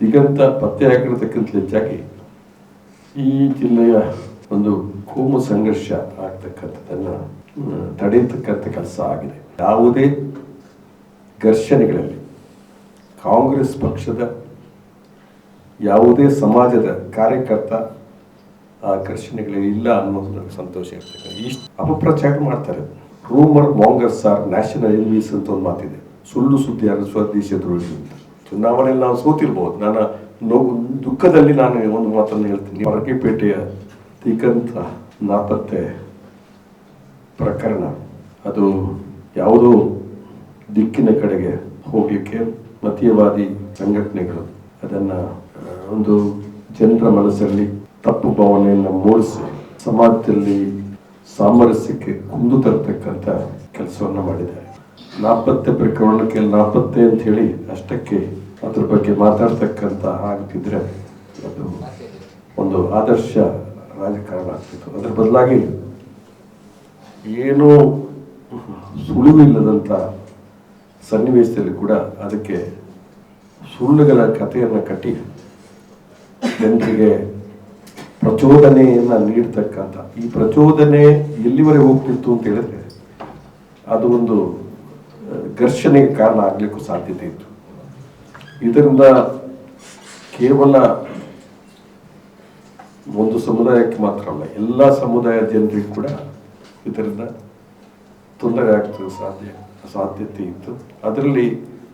ದಿಗಂತ ಪತ್ತೆ ಆಗಿರತಕ್ಕಂಥ ಹೆಚ್ಚಾಗಿ ಈ ಜಿಲ್ಲೆಯ ಒಂದು ಕೋಮು ಸಂಘರ್ಷ ಆಗ್ತಕ್ಕಂಥದ್ದನ್ನು ತಡೆಯತಕ್ಕಂಥ ಕೆಲಸ ಆಗಿದೆ. ಯಾವುದೇ ಘರ್ಷಣೆಗಳಲ್ಲಿ ಕಾಂಗ್ರೆಸ್ ಪಕ್ಷದ ಯಾವುದೇ ಸಮಾಜದ ಕಾರ್ಯಕರ್ತ ಆ ಘರ್ಷಣೆಗಳಲ್ಲಿ ಇಲ್ಲ ಅನ್ನೋದು ನನಗೆ ಸಂತೋಷ ಇರ್ತದೆ ಇಷ್ಟು ಅಪಪ್ರಚಾರ ಮಾಡ್ತಾರೆ. Rumour mongers are national envies ಅಂತ ಒಂದು ಮಾತಿದೆ. ಸುಳ್ಳು ಸುದ್ದಿ ಯಾರು ಸ್ವದೇಶ ಅಂತ. ಚುನಾವಣೆಯಲ್ಲಿ ನಾವು ಸೋತಿರ್ಬೋದು. ನಾನು ನೋವು, ದುಃಖದಲ್ಲಿ ನಾನು ಒಂದು ಮಾತನ್ನು ಹೇಳ್ತೀನಿ. ಹೊರಗೆಪೇಟೆಯ ತೀಕಂತ ನಾಪತ್ತೆ ಪ್ರಕರಣ, ಅದು ಯಾವುದೋ ದಿಕ್ಕಿನ ಕಡೆಗೆ ಹೋಗಲಿಕ್ಕೆ ಮತೀಯವಾದಿ ಸಂಘಟನೆಗಳು ಅದನ್ನು ಒಂದು ಜನರ ಮನಸ್ಸಲ್ಲಿ ತಪ್ಪು ಭಾವನೆಯನ್ನು ಮೂಡಿಸಿ, ಸಮಾಜದಲ್ಲಿ ಸಾಮರಸ್ಯಕ್ಕೆ ಕುಂದು ತರತಕ್ಕಂಥ ಕೆಲಸವನ್ನು ಮಾಡಿದ್ದಾರೆ. ನಾಪತ್ತೆ ಪ್ರಕರಣಕ್ಕೆ ನಾಪತ್ತೆ ಅಂತ ಹೇಳಿ ಅಷ್ಟಕ್ಕೆ ಅದ್ರ ಬಗ್ಗೆ ಮಾತಾಡ್ತಕ್ಕಂಥ ಆಗ್ತಿದ್ರೆ ಅದು ಒಂದು ಆದರ್ಶ ರಾಜಕಾರಣ ಆಗ್ತಿತ್ತು. ಅದ್ರ ಬದಲಾಗಿ ಏನೂ ಸುಳಿವಿಲ್ಲದಂಥ ಸನ್ನಿವೇಶದಲ್ಲಿ ಕೂಡ ಅದಕ್ಕೆ ಸುಳ್ಳುಗಳ ಕಥೆಯನ್ನು ಕಟ್ಟಿ ಜನರಿಗೆ ಪ್ರಚೋದನೆಯನ್ನು ನೀಡ್ತಕ್ಕಂಥ ಈ ಪ್ರಚೋದನೆ ಎಲ್ಲಿವರೆಗೆ ಹೋಗ್ತಿತ್ತು ಅಂತ ಹೇಳಿದ್ರೆ ಅದು ಒಂದು ಘರ್ಷಣೆಗೆ ಕಾರಣ ಆಗಲಿಕ್ಕೂ ಸಾಧ್ಯತೆ ಇತ್ತು. ಇದರಿಂದ ಕೇವಲ ಒಂದು ಸಮುದಾಯಕ್ಕೆ ಮಾತ್ರ ಅಲ್ಲ, ಎಲ್ಲ ಸಮುದಾಯದ ಜನರಿಗೂ ಕೂಡ ಇದರಿಂದ ತೊಂದರೆ ಆಗ್ತದೆ ಸಾಧ್ಯ, ಸಾಧ್ಯತೆ ಇತ್ತು. ಅದರಲ್ಲಿ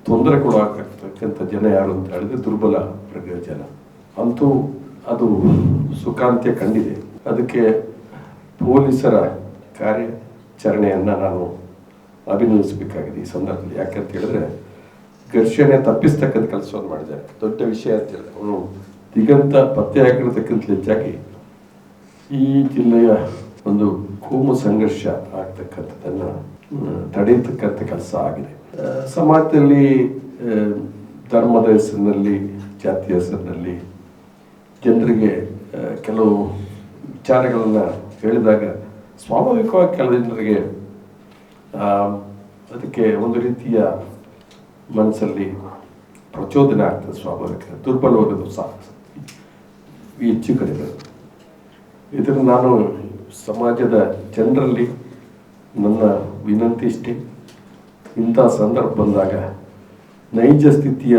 ತೊಂದರೆ ಕೂಡ ಆಗ್ತಕ್ಕಂಥ ಜನ ಯಾರು ಅಂತ ಹೇಳಿದ್ರೆ ದುರ್ಬಲ ವರ್ಗದ ಜನ ಅಂತೂ ಅದು ಸುಖಾಂತ್ಯ ಕಂಡಿದೆ. ಅದಕ್ಕೆ ಪೊಲೀಸರ ಕಾರ್ಯಾಚರಣೆಯನ್ನು ನಾನು ಅಭಿನಂದಿಸಬೇಕಾಗಿದೆ ಈ ಸಂದರ್ಭದಲ್ಲಿ. ಯಾಕಂತ ಹೇಳಿದ್ರೆ ಘರ್ಷಣೆ ತಪ್ಪಿಸ್ತಕ್ಕಂಥ ಕೆಲಸವನ್ನು ಮಾಡಿದ್ದಾರೆ ದೊಡ್ಡ ವಿಷಯ ಅಂತ ಹೇಳಿದ್ರೆ, ಅವನು ದಿಗಂತ ಪತ್ತೆ ಆಗಿರತಕ್ಕಂಥ ಹೆಚ್ಚಾಗಿ ಈ ಜಿಲ್ಲೆಯ ಒಂದು ಕೋಮು ಸಂಘರ್ಷ ಆಗ್ತಕ್ಕಂಥದ್ದನ್ನು ತಡೆಯತಕ್ಕಂಥ ಕೆಲಸ ಆಗಿದೆ. ಸಮಾಜದಲ್ಲಿ ಧರ್ಮದ ಹೆಸರಿನಲ್ಲಿ, ಜಾತಿಯ ಹೆಸರಿನಲ್ಲಿ ಜನರಿಗೆ ಕೆಲವು ವಿಚಾರಗಳನ್ನು ಹೇಳಿದಾಗ, ಸ್ವಾಭಾವಿಕವಾಗಿ ಕೆಲವು ಜನರಿಗೆ ಅದಕ್ಕೆ ಒಂದು ರೀತಿಯ ಮನಸ್ಸಲ್ಲಿ ಪ್ರಚೋದನೆ ಆಗ್ತದೆ ಸ್ವಾಭಾವಿಕ ದುರ್ಬಲವಾದ ಸಾಕು. ಹೆಚ್ಚು ಕಡಿಮೆ. ಇದನ್ನು ನಾನು ಸಮಾಜದ ಜನರಲ್ಲಿ ನನ್ನ ವಿನಂತಿ ಇಷ್ಟೇ. ಇಂಥ ಸಂದರ್ಭ ಬಂದಾಗ ನೈಜ ಸ್ಥಿತಿಯ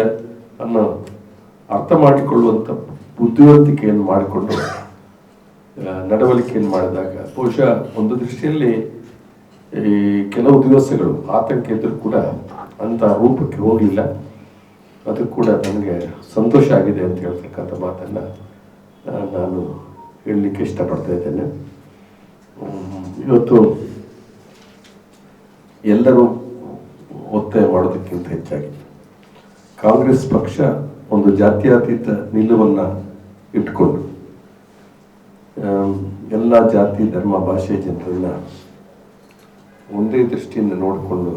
ಅನ್ನು ಅರ್ಥ ಮಾಡಿಕೊಳ್ಳುವಂಥ ಬುದ್ಧಿವಂತಿಕೆಯನ್ನು ಮಾಡಿಕೊಂಡು ನಡವಳಿಕೆಯನ್ನು ಮಾಡಿದಾಗ ಬಹುಶಃ ಒಂದು ದೃಷ್ಟಿಯಲ್ಲಿ ಈ ಕೆಲವು ದಿವಸಗಳು ಆತಂಕ ಇದ್ದರೂ ಕೂಡ ಅಂಥ ರೂಪಕ್ಕೆ ಹೋಗಲಿಲ್ಲ. ಅದು ಕೂಡ ನನಗೆ ಸಂತೋಷ ಆಗಿದೆ ಅಂತ ಹೇಳ್ತಕ್ಕಂಥ ಮಾತನ್ನು ನಾನು ಹೇಳಲಿಕ್ಕೆ ಇಷ್ಟಪಡ್ತಾ ಇದ್ದೇನೆ. ಇವತ್ತು ಎಲ್ಲರೂ ಒತ್ತಾಯ ಮಾಡೋದಕ್ಕಿಂತ ಹೆಚ್ಚಾಗಿ ಕಾಂಗ್ರೆಸ್ ಪಕ್ಷ ಒಂದು ಜಾತ್ಯಾತೀತ ನಿಲುವನ್ನು ಇಟ್ಕೊಂಡು ಎಲ್ಲ ಜಾತಿ, ಧರ್ಮ, ಭಾಷೆ, ಜನರನ್ನ ಒಂದೇ ದೃಷ್ಟಿಯಿಂದ ನೋಡಿಕೊಂಡು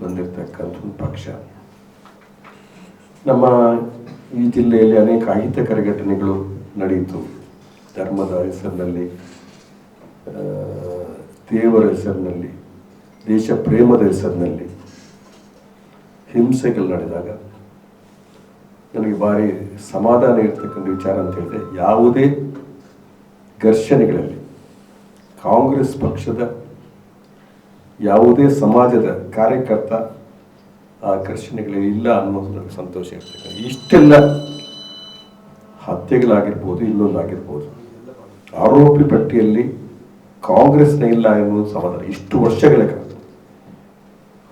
ಬಂದಿರತಕ್ಕಂಥ ಒಂದು ಪಕ್ಷ. ನಮ್ಮ ಈ ಜಿಲ್ಲೆಯಲ್ಲಿ ಅನೇಕ ಅಹಿತಕರ ಘಟನೆಗಳು ನಡೆಯಿತು. ಧರ್ಮದ ಹೆಸರಿನಲ್ಲಿ ದೇವರ ಹೆಸರಿನಲ್ಲಿ, ದೇಶ ಪ್ರೇಮದ ಹೆಸರಿನಲ್ಲಿ ಹಿಂಸೆಗಳು ನಡೆದಾಗ ನನಗೆ ಭಾರಿ ಸಮಾಧಾನ ಇರತಕ್ಕಂಥ ವಿಚಾರ ಅಂತ ಹೇಳಿದೆ ಯಾವುದೇ ಘರ್ಷಣೆಗಳಲ್ಲಿ ಕಾಂಗ್ರೆಸ್ ಪಕ್ಷದ ಯಾವುದೇ ಸಮಾಜದ ಕಾರ್ಯಕರ್ತ ಆ ಘರ್ಷಣೆಗಳಲ್ಲಿ ಇಲ್ಲ ನನಗೆ ಸಂತೋಷ ಇರ್ತದೆ ಇಷ್ಟೆಲ್ಲ ಹತ್ಯೆಗಳಾಗಿರ್ಬೋದು ಇನ್ನೊಂದಾಗಿರ್ಬೋದು ಆರೋಪಿ ಪಟ್ಟಿಯಲ್ಲಿ ಕಾಂಗ್ರೆಸ್ನ ಇಲ್ಲ ಎನ್ನುವುದು ಸಮಾಧಾನ ಇಷ್ಟು ವರ್ಷಗಳ ಕಾಲ.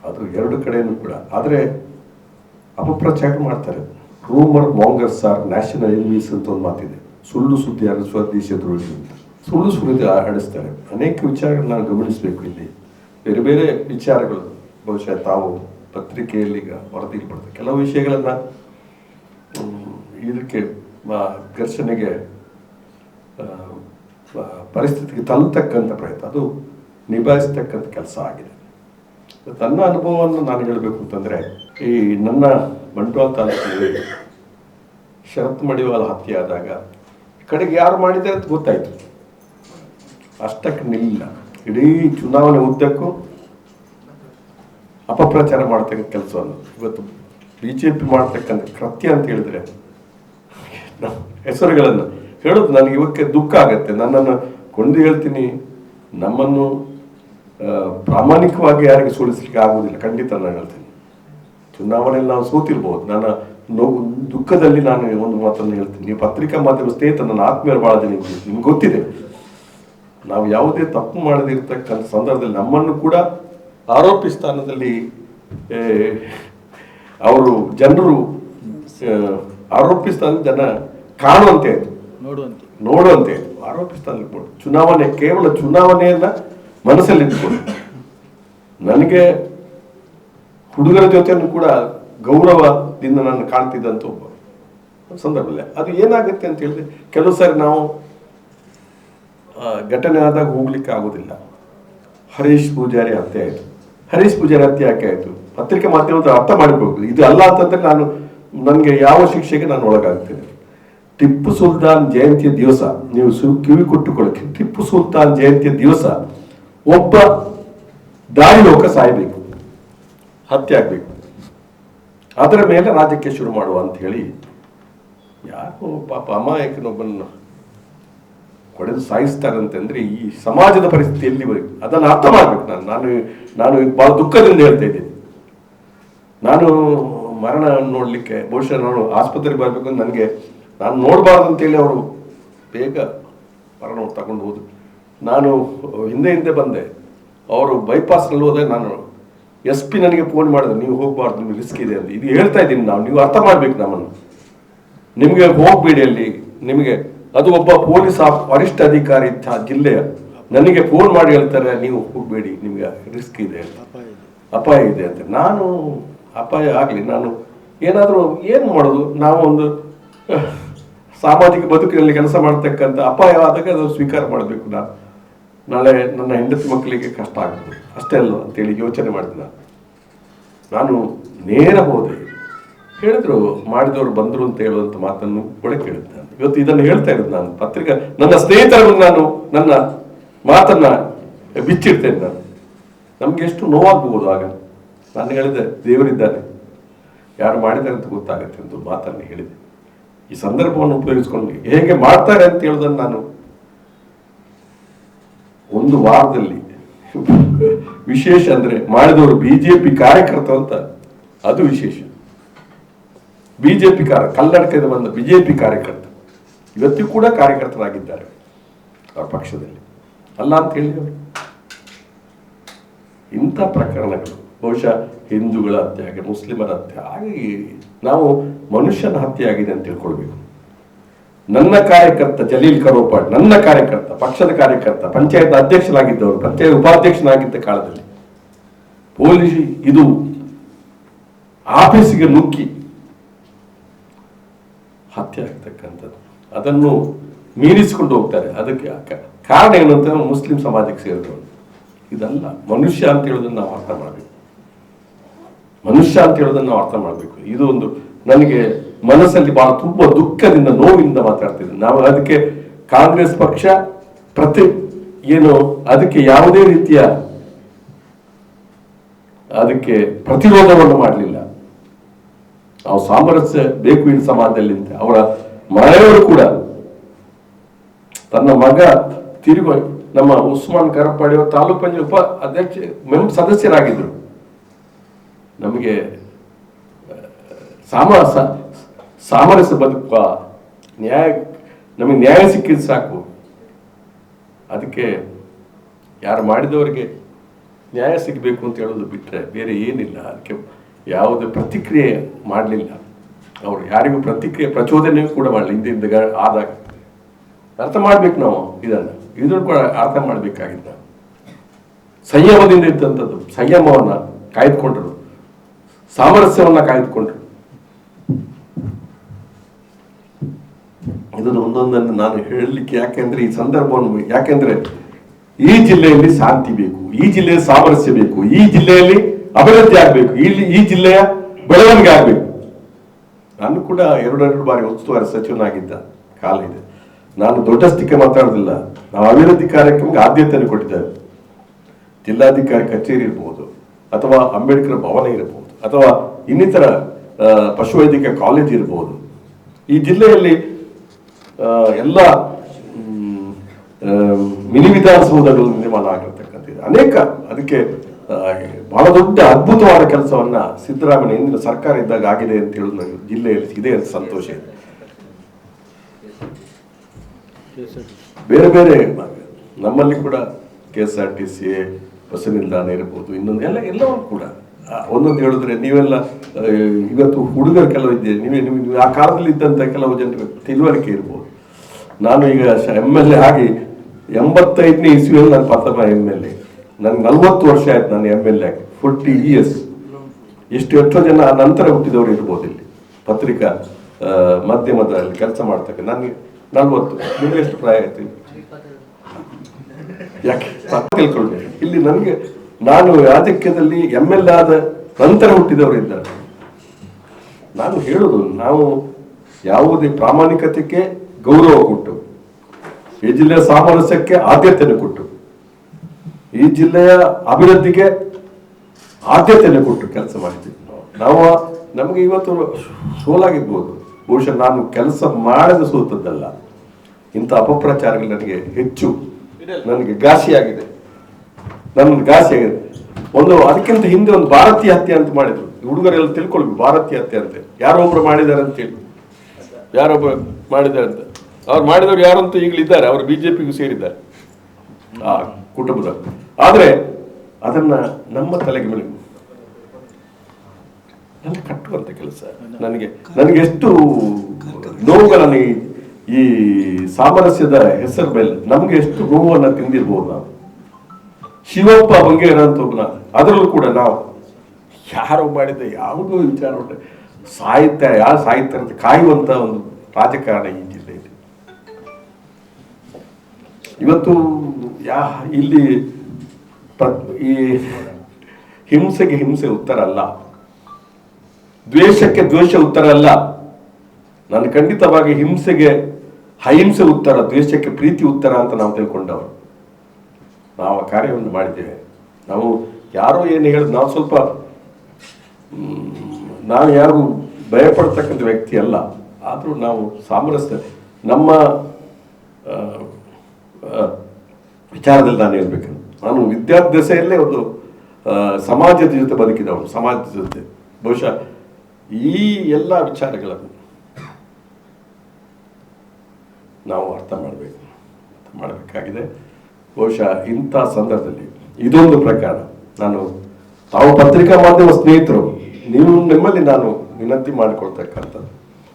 ಅದು ಎರಡು ಕಡೆಯೂ ಕೂಡ. ಆದರೆ ಅಪಪ್ರಚಾರ ಮಾಡ್ತಾರೆ. Rumour mongers are national envies ಅಂತ ಒಂದು ಮಾತಿದೆ. ಸುಳ್ಳು ಸುದ್ದಿ ಸ್ವದೇಶ ದ್ರೋಹಿ ಅಂತ. ಸುಳ್ಳು ಸುದ್ದಿ ಹಡಿಸ್ತಾರೆ ಅನೇಕ ವಿಚಾರಗಳನ್ನ ಗಮನಿಸಬೇಕು ಇಲ್ಲಿ. ಬೇರೆ ಬೇರೆ ವಿಚಾರಗಳು ಬಹುಶಃ ತಾವು ಪತ್ರಿಕೆಯಲ್ಲಿ ಈಗ ವರದಿಯಲ್ಲಿ ಬರ್ತದೆ ಕೆಲವು ವಿಷಯಗಳನ್ನು ಇದಕ್ಕೆ ಘರ್ಷಣೆಗೆ ಪರಿಸ್ಥಿತಿಗೆ ತಲ್ತಕ್ಕಂಥ ಪ್ರಯತ್ನ. ಅದು ನಿಭಾಯಿಸ್ತಕ್ಕಂಥ ಕೆಲಸ ಆಗಿದೆ. ನನ್ನ ಅನುಭವವನ್ನು ನಾನು ಹೇಳಬೇಕು ಅಂತಂದರೆ, ಈ ನನ್ನ ಬಂಟ್ವಾಳ ತಾಲೂಕಿನಲ್ಲಿ ಶರತ್ ಮಡಿವಾಳ ಹತ್ಯೆ ಆದಾಗ ಕಡೆಗೆ ಯಾರು ಮಾಡಿದ್ದಾರೆ ಅಂತ ಗೊತ್ತಾಯಿತು. ಅಷ್ಟಕ್ಕೆ ನಿಲ್ಲ. ಇಡೀ ಚುನಾವಣೆ ಉದ್ದಕ್ಕೂ ಅಪಪ್ರಚಾರ ಮಾಡ್ತಕ್ಕಂಥ ಕೆಲಸವನ್ನು ಇವತ್ತು ಬಿ ಜೆ ಪಿ ಮಾಡ್ತಕ್ಕಂಥ ಕೃತ್ಯ ಅಂತ ಹೇಳಿದ್ರೆ ಹೆಸರುಗಳನ್ನು ಹೇಳೋದು ನನಗೆ ಇವಕ್ಕೆ ದುಃಖ ಆಗತ್ತೆ. ನನ್ನನ್ನು ಕೊಂಡು ಹೇಳ್ತೀನಿ. ನಮ್ಮನ್ನು ಪ್ರಾಮಾಣಿಕವಾಗಿ ಯಾರಿಗೆ ಸೋಲಿಸಲಿಕ್ಕೆ ಆಗುವುದಿಲ್ಲ, ಖಂಡಿತ ನಾನು ಹೇಳ್ತೀನಿ. ಚುನಾವಣೆಯಲ್ಲಿ ನಾವು ಸೋತಿರ್ಬೋದು. ನನ್ನ ನೋವು, ದುಃಖದಲ್ಲಿ ನಾನು ಒಂದು ಮಾತನ್ನು ಹೇಳ್ತೀನಿ. ನೀವು ಪತ್ರಿಕಾ ಮಾಧ್ಯಮ ಸ್ನೇಹಿತ ನನ್ನ ಆತ್ಮೀಯರು ಜನ ಇದ್ದಾರೆ. ನಿಮ್ಗೆ ಗೊತ್ತಿದೆ. ನಾವು ಯಾವುದೇ ತಪ್ಪು ಮಾಡದಿರ್ತಕ್ಕಂಥ ಸಂದರ್ಭದಲ್ಲಿ ನಮ್ಮನ್ನು ಕೂಡ ಆರೋಪಿ ಸ್ಥಾನದಲ್ಲಿ ಅವರು ಜನರು ಆರೋಪಿ ಸ್ಥಾನದ ಜನ ಕಾಣುವಂತೆ ಆಯಿತು ನೋಡುವಂತೆ. ನೋಡುವಂತೆ ಆಯ್ತು ಆರೋಪಿ ಸ್ಥಾನದಲ್ಲಿ ಕೊಡು. ಚುನಾವಣೆ ಕೇವಲ ಚುನಾವಣೆಯನ್ನ ಮನಸ್ಸಲ್ಲಿ ಇಟ್ಕೊಂಡು ನನಗೆ ಹುಡುಗರ ಜೊತೆನೂ ಕೂಡ ಗೌರವದಿಂದ ನಾನು ಕಾಣ್ತಿದ್ದಂಥ ಒಬ್ಬ ಸಂದರ್ಭದಲ್ಲಿ. ಅದು ಏನಾಗುತ್ತೆ ಅಂತ ಹೇಳಿದ್ರೆ ಕೆಲವು ಸಾರಿ ನಾವು ಘಟನೆ ಆದಾಗ ಹೋಗ್ಲಿಕ್ಕೆ ಆಗೋದಿಲ್ಲ. ಹರೀಶ್ ಪೂಜಾರಿ ಹತ್ಯೆ ಆಯಿತು. ಹರೀಶ್ ಪೂಜಾರಿ ಹತ್ಯೆ ಯಾಕೆ ಆಯಿತು? ಪತ್ರಿಕೆ ಮಾಧ್ಯಮದ ಅರ್ಥ ಮಾಡಬೇಕು ಇದು ಅಲ್ಲ ಅಂತಂದರೆ ನಾನು ನನಗೆ ಯಾವ ಶಿಕ್ಷೆಗೆ ನಾನು ಒಳಗಾಗ್ತೇನೆ. ಟಿಪ್ಪು ಸುಲ್ತಾನ್ ಜಯಂತಿಯ ದಿವಸ ನೀವು ಸು, ಕಿವಿ ಕೊಟ್ಟುಕೊಳ್ಳಿ ಟಿಪ್ಪು ಸುಲ್ತಾನ್ ಜಯಂತಿಯ ದಿವಸ ಒಬ್ಬ ದಾರಿ ಲೋಕ ಸಾಯಬೇಕು. ಹತ್ಯೆ ಆಗಬೇಕು. ಅದರ ಮೇಲೆ ರಾಜ್ಯಕ್ಕೆ ಶುರು ಮಾಡುವ ಅಂತ ಹೇಳಿ ಯಾರೋ ಪಾಪ ಅಮಾಯಕನೊಬ್ಬನ ಹೊಡೆದು ಸಾಯಿಸ್ತಾರಂತಂದ್ರೆ ಈ ಸಮಾಜದ ಪರಿಸ್ಥಿತಿ ಬರೀ ಅದನ್ನು ಅರ್ಥ ಮಾಡ್ಬೇಕು ನಾನು. ನಾನು ನಾನು ಬಹಳ ದುಃಖದಿಂದ ಹೇಳ್ತಾ ಇದ್ದೀನಿ. ನಾನು ಮರಣ ನೋಡಲಿಕ್ಕೆ ಬಹುಶಃ ನಾನು ಆಸ್ಪತ್ರೆಗೆ ಬರಬೇಕು ನನಗೆ ನಾನು ನೋಡಬಾರ್ದು ಅಂತೇಳಿ ಅವರು ಬೇಗ ಮರಣ ತಗೊಂಡು ಹೋದರು. ನಾನು ಹಿಂದೆ ಹಿಂದೆ ಬಂದೆ. ಅವರು ಬೈಪಾಸ್ನಲ್ಲಿ ಹೋದಾಗ ನಾನು ಎಸ್ ಪಿ ನನಗೆ ಫೋನ್ ಮಾಡಿದ್ರು, ನೀವು ಹೋಗಬಾರ್ದು, ನಿಮ್ಗೆ ರಿಸ್ಕ್ ಇದೆ ಅಂತ. ಇದು ಹೇಳ್ತಾ ಇದ್ದೀನಿ ನಾವು ನೀವು ಅರ್ಥ ಮಾಡ್ಬೇಕು ನಮ್ಮನ್ನು. ನಿಮಗೆ ಹೋಗ್ಬೇಡಿ ಅಲ್ಲಿ. ನಿಮಗೆ ಅದು ಒಬ್ಬ ಪೊಲೀಸ್ ವರಿಷ್ಠ ಅಧಿಕಾರಿ ಇದ್ದ ಜಿಲ್ಲೆ ನನಗೆ ಫೋನ್ ಮಾಡಿ ಹೇಳ್ತಾರೆ ನೀವು ಹೋಗ್ಬೇಡಿ ನಿಮ್ಗೆ ರಿಸ್ಕ್ ಇದೆ ಅಪಾಯ ಇದೆ. ಅಂತ. ನಾನು ಅಪಾಯ ಆಗಲಿ ನಾನು ಏನಾದರೂ ಏನು ಮಾಡೋದು? ನಾವು ಒಂದು ಸಾಮಾಜಿಕ ಬದುಕಿನಲ್ಲಿ ಕೆಲಸ ಮಾಡ್ತಕ್ಕಂಥ ಅಪಾಯ ಆದಾಗ ಅದನ್ನು ಸ್ವೀಕಾರ ಮಾಡಬೇಕು ನಾನು. ನಾಳೆ ನನ್ನ ಹೆಂಡತಿ ಮಕ್ಕಳಿಗೆ ಕಷ್ಟ ಆಗ್ಬೋದು. ಅಷ್ಟೇ ಅಲ್ಲ ಅಂತೇಳಿ ಯೋಚನೆ ಮಾಡಿದೆ ನಾನು. ನಾನು ನೇರ ಹೋದೆ. ಹೇಳಿದ್ರು ಮಾಡಿದವರು ಬಂದರು ಅಂತ ಹೇಳುವಂಥ ಮಾತನ್ನು ಕೂಡ ಕೇಳಿದ್ದೆ ಇವತ್ತು ಇದನ್ನು ಹೇಳ್ತಾ ಇರೋದು ನಾನು. ಪತ್ರಿಕಾ, ನನ್ನ ಸ್ನೇಹಿತರನ್ನು ನಾನು ನನ್ನ ಮಾತನ್ನ ಬಿಚ್ಚಿಡ್ತೇನೆ ನಾನು. ನಮ್ಗೆ ಎಷ್ಟು ನೋವಾಗ್ಬೋದು ಆಗ? ನಾನು ಹೇಳಿದೆ ದೇವರಿದ್ದಾನೆ ಯಾರು ಮಾಡಿದ್ದಾರೆ ಅಂತ ಗೊತ್ತಾಗುತ್ತೆ ಎಂದು ಮಾತನ್ನು ಹೇಳಿದೆ. ಈ ಸಂದರ್ಭವನ್ನು ಉಪಯೋಗಿಸ್ಕೊಂಡು ಹೇಗೆ ಮಾಡ್ತಾರೆ ಅಂತ ಹೇಳೋದನ್ನು ನಾನು ಒಂದು ವಾರದಲ್ಲಿ ವಿಶೇಷ ಅಂದ್ರೆ ಮಾಡಿದವರು ಬಿಜೆಪಿ ಕಾರ್ಯಕರ್ತ ಅಂತ ಅದು ವಿಶೇಷ. ಬಿಜೆಪಿ ಕಾರ್ಯ ಕಲ್ಲಡಕದ ಬಂದ ಬಿಜೆಪಿ ಕಾರ್ಯಕರ್ತ ಇವತ್ತಿಗೂ ಕೂಡ ಕಾರ್ಯಕರ್ತರಾಗಿದ್ದಾರೆ ಅವ್ರ ಪಕ್ಷದಲ್ಲಿ. ಅಲ್ಲ ಅಂತ ಹೇಳಿ ಅವರು. ಇಂಥ ಪ್ರಕರಣಗಳು, ಬಹುಶಃ ಹಿಂದೂಗಳ ಹತ್ಯೆ ಹಾಗೆ ಮುಸ್ಲಿಮರ ಹತ್ಯೆ ಹಾಗಾಗಿ ನಾವು ಮನುಷ್ಯನ ಹತ್ಯೆ ಆಗಿದೆ ಅಂತ ತಿಳ್ಕೊಳ್ಬೇಕು. ನನ್ನ ಕಾರ್ಯಕರ್ತ ಜಲೀಲ್ ಕರೋಪಾಡ್, ನನ್ನ ಕಾರ್ಯಕರ್ತ, ಪಕ್ಷದ ಕಾರ್ಯಕರ್ತ, ಪಂಚಾಯತ್ ಅಧ್ಯಕ್ಷರಾಗಿದ್ದವರು, ಪಂಚಾಯತ್ ಉಪಾಧ್ಯಕ್ಷನಾಗಿದ್ದ ಕಾಲದಲ್ಲಿ ಪೊಲೀಸ್ ಇದು ಆಫೀಸಿಗೆ ನುಗ್ಗಿ ಹತ್ಯೆ ಆಗ್ತಕ್ಕಂಥದ್ದು. ಅದನ್ನು ಮೀರಿಸಿಕೊಂಡು ಹೋಗ್ತಾರೆ. ಅದಕ್ಕೆ ಕಾರಣ ಏನು ಅಂತ ಮುಸ್ಲಿಂ ಸಮಾಜಕ್ಕೆ ಸೇರಿದವರು ಇದಲ್ಲ, ಮನುಷ್ಯ ಅಂತ ಹೇಳೋದನ್ನ ನಾವು ಅರ್ಥ ಮಾಡಬೇಕು. ಮನುಷ್ಯ ಅಂತ ಹೇಳೋದನ್ನ ನಾವು ಅರ್ಥ ಮಾಡಬೇಕು. ಇದು ಒಂದು ನನಗೆ ಮನಸ್ಸಲ್ಲಿ ಬಹಳ ತುಂಬಾ ದುಃಖದಿಂದ ನೋವಿಂದ ಮಾತಾಡ್ತಿದ್ದೆ ನಾವು ಅದಕ್ಕೆ ಕಾಂಗ್ರೆಸ್ ಪಕ್ಷ ಪ್ರತಿ ಏನು ಅದಕ್ಕೆ ಯಾವುದೇ ರೀತಿಯ ಅದಕ್ಕೆ ಪ್ರತಿರೋಧವನ್ನು ಮಾಡಲಿಲ್ಲ. ನಾವು ಸಾಮರಸ್ಯ ಬೇಕು ಈ ಸಮಾಜದಲ್ಲಿ ಅಂತ. ಅವರ ಮನೆಯವರು ಕೂಡ ತನ್ನ ಮಗ ತಿರುಗೋ ನಮ್ಮ ಉಸ್ಮಾನ್ ಕರಪಾಡಿ ತಾಲೂಕು ಪಂಚಾಯತ್ ಉಪ ಅಧ್ಯಕ್ಷ ಮೆಂ ಸದಸ್ಯರಾಗಿದ್ದರು ನಮಗೆ, ಸಾಮ ಸಾಮರಸ್ಯ ಬದುಕುವ ನ್ಯಾಯ, ನಮಗೆ ನ್ಯಾಯ ಸಿಕ್ಕಿದ್ರೆ ಸಾಕು. ಅದಕ್ಕೆ ಯಾರು ಮಾಡಿದವರಿಗೆ ನ್ಯಾಯ ಸಿಗಬೇಕು ಅಂತ ಹೇಳೋದು ಬಿಟ್ಟರೆ ಬೇರೆ ಏನಿಲ್ಲ. ಅದಕ್ಕೆ ಯಾವುದೇ ಪ್ರತಿಕ್ರಿಯೆ ಮಾಡಲಿಲ್ಲ. ಅವರು ಯಾರಿಗೂ ಪ್ರತಿಕ್ರಿಯೆ, ಪ್ರಚೋದನೆ ಕೂಡ ಮಾಡಲಿ ಹಿಂದೆ ಆದಾಗ ಅರ್ಥ ಮಾಡ್ಬೇಕು ನಾವು ಇದನ್ನು. ಇದನ್ನು ಕೂಡ ಅರ್ಥ ಮಾಡಬೇಕಾಗಿದ್ದ. ಸಂಯಮದಿಂದ ಇದ್ದಂಥದ್ದು, ಸಂಯಮವನ್ನು ಕಾಯ್ದುಕೊಂಡರು. ಸಾಮರಸ್ಯವನ್ನ ಕಾಯ್ದುಕೊಂಡರು. ಇದನ್ನು ಒಂದೊಂದನ್ನು ನಾನು ಹೇಳಲಿಕ್ಕೆ ಯಾಕೆಂದ್ರೆ ಈ ಸಂದರ್ಭವನ್ನು ಯಾಕೆಂದ್ರೆ ಈ ಜಿಲ್ಲೆಯಲ್ಲಿ ಶಾಂತಿ ಬೇಕು, ಈ ಜಿಲ್ಲೆಯ ಸಾಮರಸ್ಯ ಬೇಕು, ಈ ಜಿಲ್ಲೆಯಲ್ಲಿ ಅಭಿವೃದ್ಧಿ ಆಗಬೇಕು. ಇಲ್ಲಿ ಈ ಜಿಲ್ಲೆಯ ಬೆಳವಣಿಗೆ ಆಗಬೇಕು. ನಾನು ಕೂಡ ಎರಡೆರಡು ಬಾರಿ ಉಸ್ತುವಾರಿ ಸಚಿವನಾಗಿದ್ದ ಕಾಲ ಇದೆ. ನಾನು ದೊಡ್ಡಸ್ತಿಕೆ ಮಾತಾಡೋದಿಲ್ಲ. ನಾವು ಅಭಿವೃದ್ಧಿ ಕಾರ್ಯಕ್ರಮಕ್ಕೆ ಆದ್ಯತೆಯನ್ನು ಕೊಟ್ಟಿದ್ದೇವೆ. ಜಿಲ್ಲಾಧಿಕಾರಿ ಕಚೇರಿ ಇರ್ಬೋದು, ಅಥವಾ ಅಂಬೇಡ್ಕರ್ ಭವನ ಇರಬಹುದು ಅಥವಾ ಇನ್ನಿತರ ಪಶುವೈದ್ಯಕೀಯ ಕಾಲೇಜ್ ಇರ್ಬೋದು. ಈ ಜಿಲ್ಲೆಯಲ್ಲಿ ಎಲ್ಲ ಮಿನಿ ವಿಧಾನಸೌಧಗಳು ನಿರ್ಮಾಣ ಆಗಿರ್ತಕ್ಕಂಥದ್ದು. ಅನೇಕ ಅದಕ್ಕೆ ಬಹಳ ದೊಡ್ಡ ಅದ್ಭುತವಾದ ಕೆಲಸವನ್ನ ಸಿದ್ದರಾಮಯ್ಯ ಇಂದಿನ ಸರ್ಕಾರ ಇದ್ದಾಗ ಆಗಿದೆ ಅಂತ ಹೇಳುದು ನನಗೆ ಜಿಲ್ಲೆಯಲ್ಲಿ ಇದೆ ಸಂತೋಷ ಇದೆ. ಬೇರೆ ಬೇರೆ ನಮ್ಮಲ್ಲಿ ಕೂಡ K S R T C bus ನಿಲ್ದಾಣ ಇರ್ಬೋದು, ಇನ್ನೊಂದು ಎಲ್ಲ ಎಲ್ಲವೂ ಕೂಡ. ಒಂದೊಂದು ಹೇಳಿದ್ರೆ ನೀವೆಲ್ಲ ಇವತ್ತು ಹುಡುಗರು ಕೆಲವು ಇದ್ದೀರಿ ನೀವೇ ನಿಮಗೆ ಆ ಕಾಲದಲ್ಲಿ ಇದ್ದಂಥ ಕೆಲವು ಜನರ ತಿಳುವಳಿಕೆ ಇರ್ಬೋದು. ನಾನು ಈಗ ಎಂ ಎಲ್ ಎ ಆಗಿ ಎಂಬತ್ತೈದನೇ ಇಸ್ವಿಯಲ್ಲಿ ನಾನು ಪ್ರಥಮ ಎಂ ಎಲ್ ಎ ನನ್ಗೆ ನಲ್ವತ್ತು ವರ್ಷ ಆಯ್ತು ನಾನು M L A forty years ಎಷ್ಟು ಎಷ್ಟೋ ಜನ ನಂತರ ಹುಟ್ಟಿದವರು ಇರ್ಬೋದು ಇಲ್ಲಿ. ಪತ್ರಿಕಾ ಮಾಧ್ಯಮದಲ್ಲಿ ಕೆಲಸ ಮಾಡ್ತಕ್ಕ ನನಗೆ ನಲ್ವತ್ತು, ನಿಮಗೆ ಎಷ್ಟು ಪ್ರಾಯ ಆಯ್ತು ಯಾಕೆ? ತಿಳ್ಕೊಳ್ಬೇಕು ಇಲ್ಲಿ ನನಗೆ, ನಾನು ರಾಜಕೀಯದಲ್ಲಿ ಎಂ ಎಲ್ ಆದ ನಂತರ ಹುಟ್ಟಿದವರು ಇದ್ದಾರೆ. ನಾನು ಹೇಳುದು, ನಾವು ಯಾವುದೇ ಪ್ರಾಮಾಣಿಕತೆಗೆ ಗೌರವ ಕೊಟ್ಟು ಈ ಜಿಲ್ಲೆಯ ಸಾಮರಸ್ಯಕ್ಕೆ ಆದ್ಯತೆಯನ್ನು ಕೊಟ್ಟು ಈ ಜಿಲ್ಲೆಯ ಅಭಿವೃದ್ಧಿಗೆ ಆದ್ಯತೆಯನ್ನು ಕೊಟ್ಟು ಕೆಲಸ ಮಾಡಿದ್ದೀವಿ. ನಾವು. ನಮಗೆ ಇವತ್ತು ಸೋಲಾಗಿರ್ಬೋದು. ಬಹುಶಃ ನಾನು ಕೆಲಸ ಮಾಡದ ಸೋತದ್ದಲ್ಲ. ಇಂಥ ಅಪಪ್ರಚಾರಗಳು ನನಗೆ ಹೆಚ್ಚು, ನನಗೆ ಘಾಸಿಯಾಗಿದೆ. ನನ್ನ ಘಾಸಿಯಾಗಿದೆ. ಒಂದು ಅದಕ್ಕಿಂತ ಹಿಂದೆ ಒಂದು ಭಾರತೀಯ ಹತ್ಯೆ ಅಂತ ಮಾಡಿದ್ರು. ಹುಡುಗರೆಲ್ಲ ತಿಳ್ಕೊಳ್ಬೇಕು, ಭಾರತೀಯ ಹತ್ಯೆ ಅಂತ. ಯಾರೊಬ್ರು ಮಾಡಿದ್ದಾರೆ ಅಂತ ಹೇಳಿ. ಯಾರೊಬ್ಬ ಮಾಡಿದ್ದಾರೆ ಅಂತ. ಅವ್ರು ಮಾಡಿದವರು ಯಾರಂತೂ ಅಂತ ಅವರು ಇದ್ದಾರೆ ಅವರು ಬಿಜೆಪಿಗೂ ಸೇರಿದ್ದಾರೆ. ಆ ಕುಟುಂಬದ ಆದ್ರೆ ಅದನ್ನ ನಮ್ಮ ತಲೆಗೆ ಮೇಲೆ ನನ್ನ ಕಟ್ಟುವಂತ ಕೆಲಸ. ನನಗೆ ನನಗೆ ಎಷ್ಟು ನೋವುಗಳನ್ನು ಈ- ಈ ಸಾಮರಸ್ಯದ ಹೆಸರು ಮೇಲೆ ನಮ್ಗೆ ಎಷ್ಟು ನೋವನ್ನು ತಿಂದಿರ್ಬೋದು ನಾವು. ಶಿವಪ್ಪ ಬಂಗೇರ ಅಂತ ಒಬ್ಬನ, ಅದರಲ್ಲೂ ಕೂಡ ನಾವು ಯಾರು ಮಾಡಿದ ಯಾವುದೋ ವಿಚಾರ ಉಂಟು. ಸಾಹಿತ್ಯ ಯಾರು ಸಾಹಿತ್ಯ ಅಂತ ಕಾಯುವಂತ ಒಂದು ರಾಜಕಾರಣ ಈ ಜಿಲ್ಲೆಯಲ್ಲಿ. ಇವತ್ತು ಯಾ, ಇಲ್ಲಿ ಪ್ರ- ಈ ಹಿಂಸೆಗೆ ಹಿಂಸೆ ಉತ್ತರ ಅಲ್ಲ. ದ್ವೇಷಕ್ಕೆ ದ್ವೇಷ ಉತ್ತರ ಅಲ್ಲ. ನಾನು ಖಂಡಿತವಾಗಿ ಹಿಂಸೆಗೆ ಅಹಿಂಸೆ ಉತ್ತರ, ದ್ವೇಷಕ್ಕೆ ಪ್ರೀತಿ ಉತ್ತರ ಅಂತ ನಾವು ತಿಳ್ಕೊಂಡವರು. ನಾವು ಆ ಕಾರ್ಯವನ್ನು ಮಾಡಿದ್ದೇವೆ. ನಾವು ಯಾರೋ ಏನು ಹೇಳೋದು ನಾವು ಸ್ವಲ್ಪ ನಾವು ಯಾರು ಭಯಪಡ್ತಕ್ಕಂಥ ವ್ಯಕ್ತಿ ಅಲ್ಲ. ಆದರೂ ನಾವು ಸಾಮರಸ್ಯ, ನಮ್ಮ ವಿಚಾರದಲ್ಲಿ ನಾನು ಹೇಳ್ಬೇಕು ನಾನು ವಿದ್ಯಾಭ್ಯಾಸೆಯಲ್ಲೇ ಒಂದು ಸಮಾಜದ ಜೊತೆ ಬದುಕಿದವನು ಸಮಾಜದ ಜೊತೆ. ಬಹುಶಃ ಈ ಎಲ್ಲ ವಿಚಾರಗಳನ್ನು ನಾವು ಅರ್ಥ ಮಾಡಬೇಕು, ಅರ್ಥ ಮಾಡಬೇಕಾಗಿದೆ. ಬಹುಶಃ ಇಂಥ ಸಂದರ್ಭದಲ್ಲಿ ಇದೊಂದು ಪ್ರಕಾರ ನಾನು ತಾವು ಪತ್ರಿಕಾ ಮಾಧ್ಯಮ ಸ್ನೇಹಿತರು, ನೀವು ನಿಮ್ಮಲ್ಲಿ ನಾನು ವಿನಂತಿ ಮಾಡಿಕೊಳ್ತಕ್ಕಂಥದ್ದು.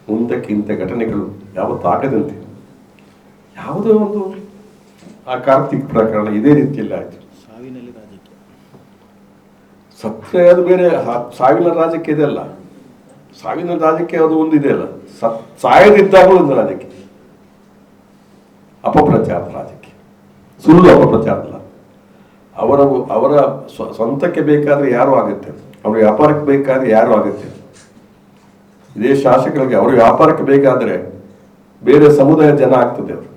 ಮುಂದಕ್ಕೆ ಇಂಥ ಘಟನೆಗಳು ಯಾವತ್ತೂ ಆಗದಂತೆ ಯಾವುದೋ ಒಂದು ಆ ಕಾರ್ತಿಕ್ ಪ್ರಕರಣ ಇದೇ ರೀತಿಯಲ್ಲಿ ಆಯಿತು. ಸಾವಿನಲ್ಲಿ ರಾಜಕೀಯ. ಸತ್ಯ ಅದು ಬೇರೆ ಸಾವಿನ ರಾಜಕೀಯ ಇದೆ ಅಲ್ಲ ಸಾವಿನ ರಾಜಕೀಯ ಅದು ಒಂದು ಇದೆ ಅಲ್ಲ. ಸತ್ ಸಾಯದಿದ್ದಾಗಲೂ ಒಂದು ರಾಜಕೀಯ. ಅಪಪ್ರಚಾರದ ರಾಜಕೀಯ. ಸುಳ್ಳು ಅಪಪ್ರಚಾರದಲ್ಲ ಅವರ ಅವರ ಸ್ವ- ಸ್ವಂತಕ್ಕೆ ಬೇಕಾದ್ರೆ ಯಾರು ಆಗುತ್ತೆ? ಅವ್ರ ವ್ಯಾಪಾರಕ್ಕೆ ಬೇಕಾದ್ರೆ ಯಾರು ಆಗುತ್ತೆ? ಇದೇ ಶಾಸಕರಿಗೆ ಅವರ ವ್ಯಾಪಾರಕ್ಕೆ ಬೇಕಾದ್ರೆ ಬೇರೆ ಸಮುದಾಯ ಜನ ಆಗ್ತದೆ ಅವರು.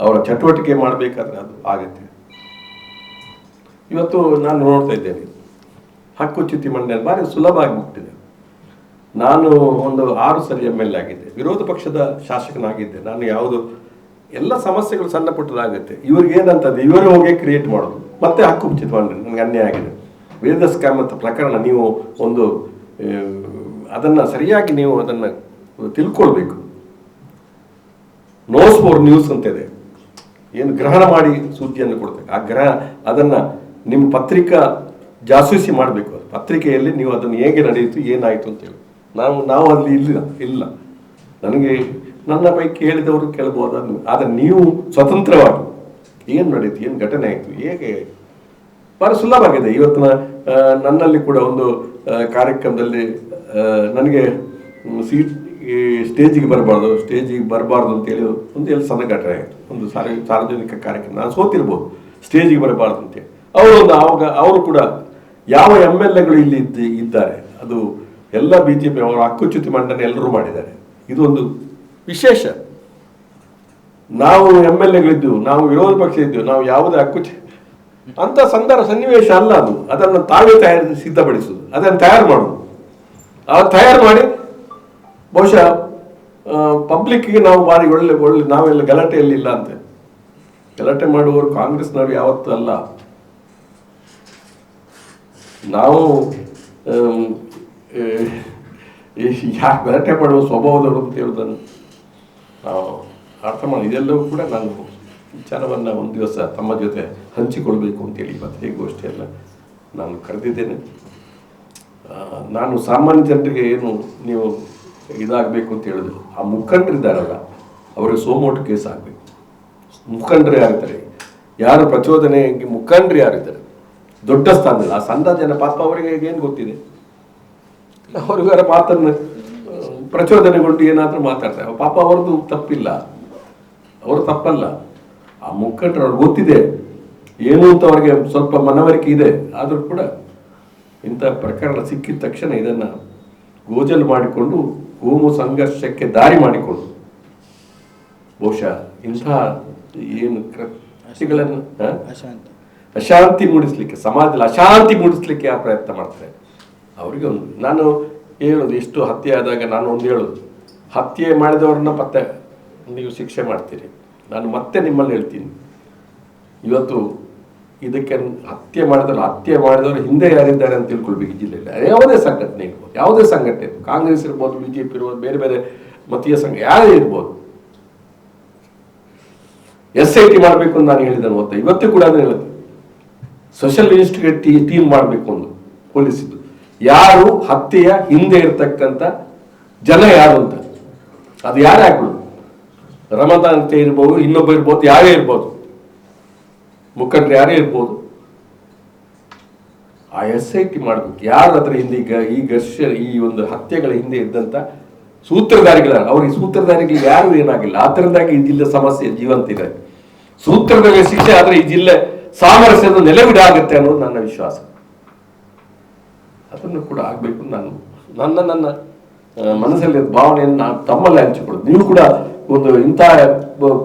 ಅವರ ಚಟುವಟಿಕೆ ಮಾಡಬೇಕಾದ್ರೆ ಅದು ಆಗುತ್ತೆ. ಇವತ್ತು ನಾನು ನೋಡ್ತಾ ಇದ್ದೇನೆ. ಹಕ್ಕುಚ್ಯುತಿ ಮಂಡನೆ ಭಾರಿ ಸುಲಭ ಆಗಿಬಿಟ್ಟಿದೆ. ನಾನು ಒಂದು ಆರು ಸರಿ ಎಂ ಎಲ್ ಆಗಿದ್ದೆ. ವಿರೋಧ ಪಕ್ಷದ ಶಾಸಕನಾಗಿದ್ದೆ. ನಾನು ಯಾವುದು ಎಲ್ಲ ಸಮಸ್ಯೆಗಳು ಸಣ್ಣ ಪುಟ್ಟದಾಗುತ್ತೆ. ಇವ್ರಿಗೆ ಏನಂತದ್ದು ಇವರು ಹೋಗಿ ಕ್ರಿಯೇಟ್ ಮಾಡೋದು. ಮತ್ತೆ ಹಕ್ಕುಚ್ಯುತಿ ಮಂಡನೆ. ನನಗೆ ಅನ್ಯಾಯ ಆಗಿದೆ. ವೇದ ಸ್ಕ್ಯಾಮ್ ಅಂತ ಪ್ರಕರಣ ನೀವು ಒಂದು ಅದನ್ನ ಸರಿಯಾಗಿ ನೀವು ಅದನ್ನ ತಿಳ್ಕೊಳ್ಬೇಕು. ನೋಸ್ ಫೋರ್ ನ್ಯೂಸ್ ಅಂತ ಇದೆ. ಏನು ಗ್ರಹಣ ಮಾಡಿ ಸುದ್ದಿಯನ್ನು ಕೊಡ್ತೇವೆ ಆ ಗ್ರಹ ಅದನ್ನು ನಿಮ್ಮ ಪತ್ರಿಕಾ ಜಾಸೂಸಿ ಮಾಡಬೇಕು ಪತ್ರಿಕೆಯಲ್ಲಿ ನೀವು ಅದನ್ನು ಹೇಗೆ ನಡೆಯಿತು, ಏನಾಯಿತು ಅಂತ ಹೇಳಿ. ನಾವು ನಾವು ಅಲ್ಲಿ ಇಲ್ಲ ಇಲ್ಲ. ನನಗೆ, ನನ್ನ ಪೈಕಿ ಹೇಳಿದವರು ಕೇಳಬಹುದು ಅದನ್ನು, ಆದರೆ ನೀವು ಸ್ವತಂತ್ರವಾಗಿ ಏನು ನಡೀತು ಏನು ಘಟನೆ ಆಯಿತು, ಹೇಗೆ? ಭಾರಿ ಸುಲಭವಾಗಿದೆ ಇವತ್ತಿನ ನನ್ನಲ್ಲಿ ಕೂಡ ಒಂದು ಕಾರ್ಯಕ್ರಮದಲ್ಲಿ ನನಗೆ ಸೀಟ್ ಸ್ಟೇಜಿಗೆ ಬರಬಾರ್ದು ಸ್ಟೇಜಿಗೆ ಬರಬಾರ್ದು ಅಂತೇಳಿ ಒಂದು ಎಲ್ಲಿ ಸಣ್ಣ ಘಟನೆ ಆಯಿತು. ಒಂದು ಸಾರ್ವ ಸಾರ್ವಜನಿಕ ಕಾರ್ಯಕ್ರಮ. ನಾನು ಸೋತಿರ್ಬೋದು. ಸ್ಟೇಜಿಗೆ ಬರಬಾರ್ದು ಅಂತೇಳಿ ಅವರು ಒಂದು ಆವಾಗ, ಅವರು ಕೂಡ ಯಾವ ಎಂ ಎಲ್ ಎಗಳು ಇಲ್ಲಿ ಇದ್ದ, ಇದ್ದಾರೆ, ಅದು ಎಲ್ಲ ಬಿ ಜೆ ಪಿ ಅವರ ಹಕ್ಕುಚ್ಯುತಿ ಮಂಡನೆ ಎಲ್ಲರೂ ಮಾಡಿದ್ದಾರೆ. ಇದೊಂದು ವಿಶೇಷ. ನಾವು ಎಂ ಎಲ್ ಎಗಳಿದ್ದು ನಾವು ವಿರೋಧ ಪಕ್ಷ ಇದ್ದೆವು, ನಾವು ಯಾವುದೇ ಅಕ್ಕುಚಿ ಅಂತ ಸಂದರ್ಭ, ಸನ್ನಿವೇಶ ಅಲ್ಲ ಅದು. ಅದನ್ನು ತಾವೇ ತಯಾರಿಸಿ ಸಿದ್ಧಪಡಿಸುದು ಅದನ್ನು ತಯಾರು ಮಾಡುದು ಆ ತಯಾರು ಮಾಡಿ, ಬಹುಶಃ ಪಬ್ಲಿಕ್ಗೆ ನಾವು ಭಾರಿ ಒಳ್ಳೆ ಒಳ್ಳೆ ನಾವೆಲ್ಲ ಗಲಾಟೆಯಲ್ಲಿ ಇಲ್ಲ ಅಂತೆ. ಗಲಾಟೆ ಮಾಡುವವರು ಕಾಂಗ್ರೆಸ್ನವರು ಯಾವತ್ತೂ ಅಲ್ಲ. ನಾವು ಯಾಕೆ ಗಲಾಟೆ ಮಾಡುವ ಸ್ವಭಾವದವರು ಅಂತ ಹೇಳುದನ್ನು ನಾವು ಅರ್ಥ ಮಾಡಿ. ಇದೆಲ್ಲವೂ ಕೂಡ ನಾನು ವಿಚಾರವನ್ನು ಒಂದು ದಿವಸ ತಮ್ಮ ಜೊತೆ ಹಂಚಿಕೊಳ್ಬೇಕು ಅಂತೇಳಿ ಇವತ್ತು ಗೋಷ್ಠಿಯೆಲ್ಲ ನಾನು ಕರೆದಿದ್ದೇನೆ. ನಾನು ಸಾಮಾನ್ಯ ಜನರಿಗೆ ಏನು ನೀವು ಇದಾಗಬೇಕು ಅಂತ ಹೇಳಿದ್ರು. ಆ ಮುಖಂಡರಿದ್ದಾರಲ್ಲ, ಅವರಿಗೆ ಸೋಮೋಟು ಕೇಸ್ ಆಗಬೇಕು. ಮುಖಂಡರು ಯಾರಿದ್ದಾರೆ? ಯಾರು ಪ್ರಚೋದನೆಗೆ ಮುಖಂಡರು ಯಾರಿದ್ದಾರೆ? ದೊಡ್ಡ ಸ್ಥಾನದಲ್ಲಿ. ಆ ಸಣ್ಣ ಜನ ಪಾಪ ಅವರಿಗೆ ಏನು ಗೊತ್ತಿದೆ? ಅವ್ರಿಗಾರ ಮಾತನ್ನು, ಪ್ರಚೋದನೆಗೊಂಡು ಏನಾದರೂ ಮಾತಾಡ್ತಾರೆ. ಪಾಪ ಅವ್ರದ್ದು ತಪ್ಪಿಲ್ಲ. ಅವರು ತಪ್ಪಲ್ಲ. ಆ ಮುಖಂಡರು ಗೊತ್ತಿದೆ. ಏನು ಅಂತ ಅವ್ರಿಗೆ ಸ್ವಲ್ಪ ಮನವರಿಕೆ ಇದೆ. ಆದರೂ ಕೂಡ ಇಂಥ ಪ್ರಕರಣ ಸಿಕ್ಕಿದ ತಕ್ಷಣ ಇದನ್ನು ಗೋಜಲು ಮಾಡಿಕೊಂಡು ಕೋಮು ಸಂಘರ್ಷಕ್ಕೆ ದಾರಿ ಮಾಡಿಕೊಂಡು ಬಹುಶಃ ಇಂತಹ ಏನು ಕೃತಿಗಳನ್ನು? ಅಶಾಂತಿ. ಅಶಾಂತಿ ಮೂಡಿಸ್ಲಿಕ್ಕೆ ಸಮಾಜದಲ್ಲಿ ಅಶಾಂತಿ ಮೂಡಿಸ್ಲಿಕ್ಕೆ ಆ ಪ್ರಯತ್ನ ಮಾಡ್ತಾರೆ? ಅವರಿಗೆ ಒಂದು ನಾನು ಹೇಳೋದು ಇಷ್ಟು ಹತ್ಯೆ ಆದಾಗ ನಾನು ಒಂದು ಹೇಳೋದು ಹತ್ಯೆ ಮಾಡಿದವ್ರನ್ನ ಪತ್ತೆ ನೀವು ಶಿಕ್ಷೆ ಮಾಡ್ತೀರಿ. ನಾನು ಮತ್ತೆ ನಿಮ್ಮಲ್ಲಿ ಹೇಳ್ತೀನಿ. ಇವತ್ತು ಇದಕ್ಕೆ ಹತ್ಯೆ ಮಾಡಿದವರು ಹತ್ಯೆ ಮಾಡಿದವರು ಹಿಂದೆ ಯಾರಿದ್ದಾರೆ ಅಂತ ತಿಳ್ಕೊಳ್ಬೇಕು. ಜಿಲ್ಲೆಯಲ್ಲಿ ಯಾವುದೇ ಸಂಘಟನೆ ಇರ್ಬೋದು, ಯಾವುದೇ ಸಂಘಟನೆ ಇರ್ಬೋದು. ಕಾಂಗ್ರೆಸ್ ಇರ್ಬೋದು ಬಿ ಜೆ ಪಿ ಇರ್ಬೋದು, ಬೇರೆ ಬೇರೆ ಮತೀಯ ಸಂಘ ಯಾರೇ ಇರ್ಬೋದು. ಎಸ್ ಐ ಟಿ ಮಾಡಬೇಕು ಅಂತ ನಾನು ಹೇಳಿದೆ ಮತ್ತೆ ಇವತ್ತು ಕೂಡ ಅದನ್ನ ಹೇಳುತ್ತೆ. ಸೋಷಿಯಲ್ ಇನ್ಸ್ಟಿಟ್ಯೂಟ್ ಟೀಮ್ ಮಾಡಬೇಕು ಒಂದು ಪೊಲೀಸಿದ್ದು. ಯಾರು ಹತ್ಯೆಯ ಹಿಂದೆ ಇರ್ತಕ್ಕಂಥ ಜನ ಯಾರು ಅಂತ? ಅದು ಯಾರೇ ಆಗ್ಬೋದು? ರಮದಾನ್ ಅಂತ ಇರ್ಬೋದು, ಇನ್ನೊಬ್ಬ ಇರ್ಬೋದು, ಯಾರೇ ಇರ್ಬೋದು. ಮುಖಂಡರು ಯಾರೇ ಇರ್ಬೋದು, ಆ ಎಸ್ ಐ ಟಿ ಮಾಡಬೇಕು. ಯಾರು ಅದರ ಹಿಂದೆ ಈಗ, ಈ ಘರ್ಷ, ಈ ಒಂದು ಹತ್ಯೆಗಳ ಹಿಂದೆ ಇದ್ದಂತ ಸೂತ್ರಧಾರಿಗಳ ಅವ್ರಿಗೆ ಸೂತ್ರಧಾರಿಗಳಿಗೆ ಯಾರು ಏನಾಗಿಲ್ಲ. ಆದ್ದರಿಂದಾಗಿ ಈ ಜಿಲ್ಲೆ ಸಮಸ್ಯೆ ಜೀವಂತ ಇದೆ. ಸೂತ್ರದ ಶಿಕ್ಷೆ ಆದರೆ ಈ ಜಿಲ್ಲೆ ಸಾಮರಸ್ಯದ ನೆಲೆವಿಡ ಆಗುತ್ತೆ ಅನ್ನೋದು ನನ್ನ ವಿಶ್ವಾಸ. ಅದನ್ನು ಕೂಡ ಆಗಬೇಕು. ನಾನು, ನನ್ನ ನನ್ನ ಮನಸ್ಸಲ್ಲಿ ಭಾವನೆಯನ್ನು ನಾನು ತಮ್ಮಲ್ಲೇ ಹಂಚಿಕೊಳ್ಳೋದು. ನೀವು ಕೂಡ ಒಂದು ಇಂತಹ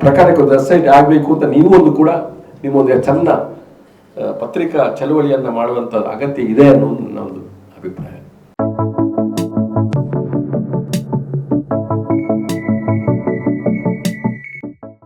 ಪ್ರಕಾರಕ್ಕೆ ಒಂದು ವೆಬ್ಸೈಟ್ ಆಗಬೇಕು ಅಂತ ನೀವು ಒಂದು ಕೂಡ ನಿಮ್ಮೊಂದು ಚಂದ ಪತ್ರಿಕಾ ಚಳುವಳಿಯನ್ನು ಮಾಡುವಂತ ಅಗತ್ಯ ಇದೆ ಅನ್ನೋದು ನನ್ನೊಂದು ಅಭಿಪ್ರಾಯ.